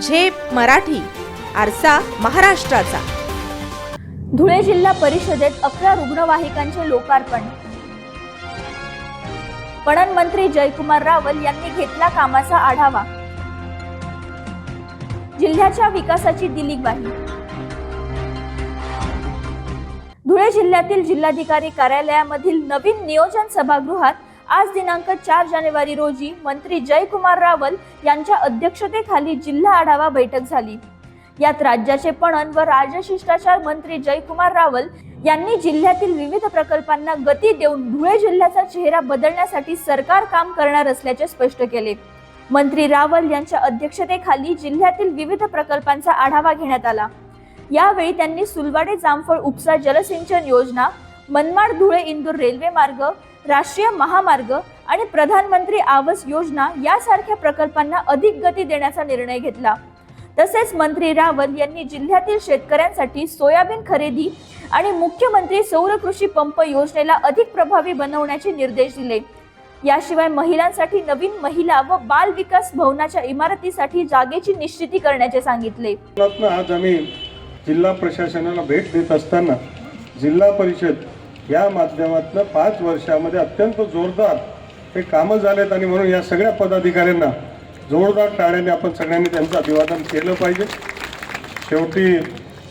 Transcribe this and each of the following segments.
झेप मराठी आरसा महाराष्ट्राचा. धुळे जिल्हा परिषदेत अकरा रुग्णवाहिकांचे लोकार्पण. पणन मंत्री जयकुमार रावल यांनी घेतला कामाचा आढावा. जिल्ह्याच्या विकासाची दिली ग्वाही धुळे जिल्ह्यातील जिल्हाधिकारी कार्यालयामधील नवीन नियोजन सभागृहात आज दिनांक चार जानेवारी रोजी मंत्री जयकुमार रावल यांच्या अध्यक्षतेखाली जिल्हा आढावा बैठक झाली. यात राज्याचे पणन व राजशिष्टाचार मंत्री जयकुमार रावल यांनी जिल्ह्यातील विविध प्रकल्पांना गती देऊन धुळे जिल्ह्याचा चेहरा बदलण्यासाठी सरकार काम करणार असल्याचे स्पष्ट केले. मंत्री रावल यांच्या अध्यक्षतेखाली जिल्ह्यातील विविध प्रकल्पांचा आढावा घेण्यात आला. यावेळी त्यांनी सुलवाडे जामफळ उपसा जलसिंचन योजना मनमाड धुळे इंदूर रेल्वे मार्ग राष्ट्रीय महामार्ग आणि प्रधानमंत्री आवास योजना यासारख्या प्रकल्पांना अधिक गती देण्याचा निर्णय घेतला. तसेच मंत्री रावल यांनी जिल्ह्यातील शेतकऱ्यांसाठी सोयाबीन खरेदी आणि मुख्यमंत्री सौर कृषी पंप योजनेला अधिक प्रभावी बनवण्याचे निर्देश दिले. याशिवाय महिलांसाठी नवीन महिला व बाल विकास भवनाच्या इमारतीसाठी जागेची निश्चिती करण्याचे सांगितले. आज आम्ही जिल्हा प्रशासनाला भेट देत असताना जिल्हा परिषद या माध्यमातून पाच वर्षामध्ये अत्यंत जोरदार हे कामं झालेत आणि म्हणून या सगळ्या पदाधिकाऱ्यांना जोरदार टाळ्याने आपण सगळ्यांनी त्यांचं अभिवादन केलं पाहिजे. शेवटी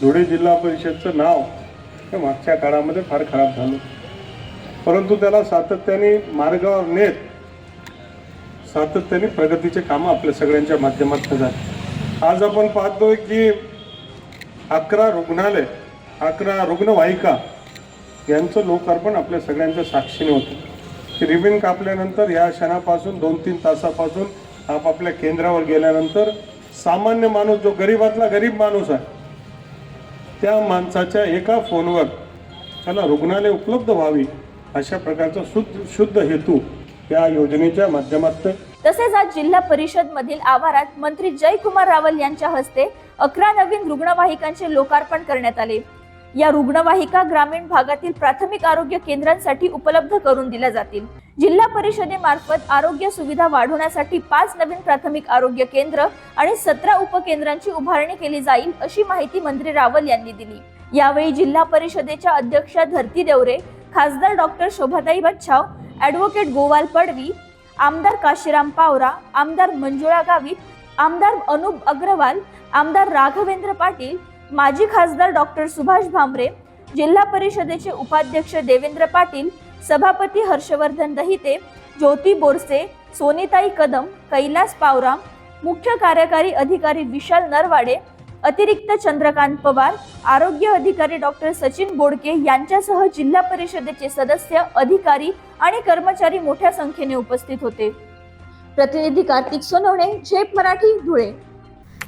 धुळे जिल्हा परिषदचं नाव हे मागच्या काळामध्ये फार खराब झालं. परंतु त्याला सातत्याने मार्गावर नेत सातत्याने प्रगतीचे कामं आपल्या सगळ्यांच्या माध्यमातून झाले. आज आपण पाहतोय की अकरा रुग्णालय अकरा रुग्णवाहिका यांचं लोकार्पण आपल्या सगळ्यांच्या साक्षीने होतं. रिबिन कापल्यानंतर या क्षणापासून दोन तीन तासापासून आपापल्या केंद्रावर गेल्यानंतर सामान्य माणूस जो गरीबातला गरीब माणूस आहे त्या माणसाच्या एका फोनवर त्याला रुग्णालय उपलब्ध व्हावी अशा प्रकारचा शुद्ध शुद्ध हेतू या योजनेच्या माध्यमातून. तसेच आज जिल्हा परिषद मधील आवारात मंत्री जयकुमार रावल यांच्या हस्ते अकरा नवीन रुग्णवाहिकांचे लोकार्पण करण्यात आले. या रुग्णवाहिका ग्रामीण भागातील प्राथमिक आरोग्य केंद्रांसाठी उपलब्ध करून दिल्या जातील. जिल्हा परिषदेमार्फत आरोग्य सुविधा वाढवण्यासाठी पाच नवीन प्राथमिक आरोग्य केंद्र आणि सतरा उपकेंद्रांची उभारणी केली जाईल अशी माहिती मंत्री रावल यांनी दिली. यावेळी जिल्हा परिषदेच्या अध्यक्षा धरती देवरे खासदार डॉक्टर शोभाताई बच्छाव ॲडव्होकेट गोवाल पडवी आमदार काशीराम पावरा आमदार मंजुळा गावित आमदार अनुप अग्रवाल आमदार राघवेंद्र पाटील माजी खासदार डॉक्टर सुभाष भामरे जिल्हा परिषदेचे उपाध्यक्ष देवेंद्र पाटील सभापती हर्षवर्धन दहिते ज्योती बोरसे सोनीताई कदम कैलास पावराम मुख्य कार्यकारी अधिकारी विशाल नरवाडे अतिरिक्त चंद्रकांत पवार आरोग्य अधिकारी डॉक्टर सचिन बोडके यांच्यासह जिल्हा परिषदेचे सदस्य अधिकारी आणि कर्मचारी मोठ्या संख्येने उपस्थित होते. प्रतिनिधी कार्तिक सोनवणे झेप मराठी धुळे.